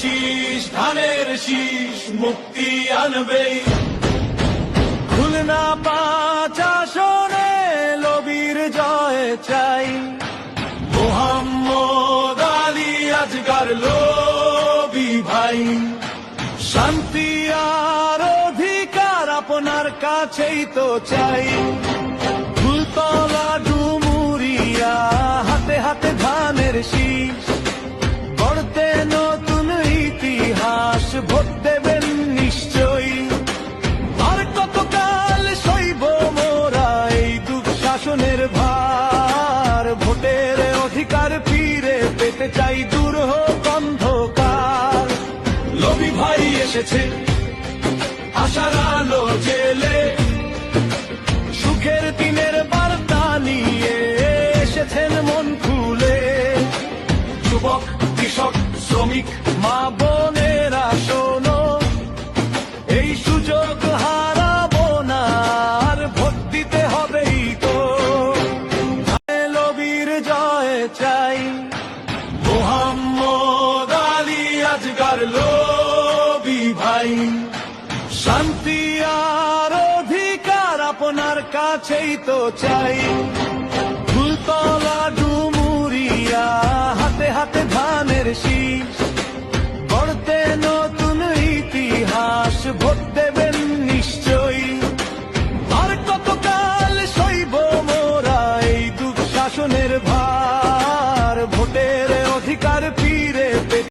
শীষ, ধানের শীষ মুক্তি আনবে খুলনা পাঁচ আসনে লবির জয় চাই। মোহাম্মদ আলী আজগার লবি ভাই। শান্তি আর অধিকার আপনার কাছেই তো চাই। ফুলতলা দুঃশাসনের ভার, ভোটের অধিকার ফিরে পেতে চাই দূর হোক অন্ধকার। লবি ভাই এসেছে, আশার আলো জেলে। সুখের দিনের বার্তা নিয়ে এসেছেন মন খুলে। যুবক, কৃষক, শ্রমিক, মা বোনেরা, শোনো। এই সুযোগ জয় চাই। মোহাম্মদ আলী আজগার লবি ভাই। শান্তি আর অধিকার আপনার কাছেই তো চাই। ফুলতলা ডুমুরিয়া, হাতে হাতে ধানের শীষ। अधिकार पीर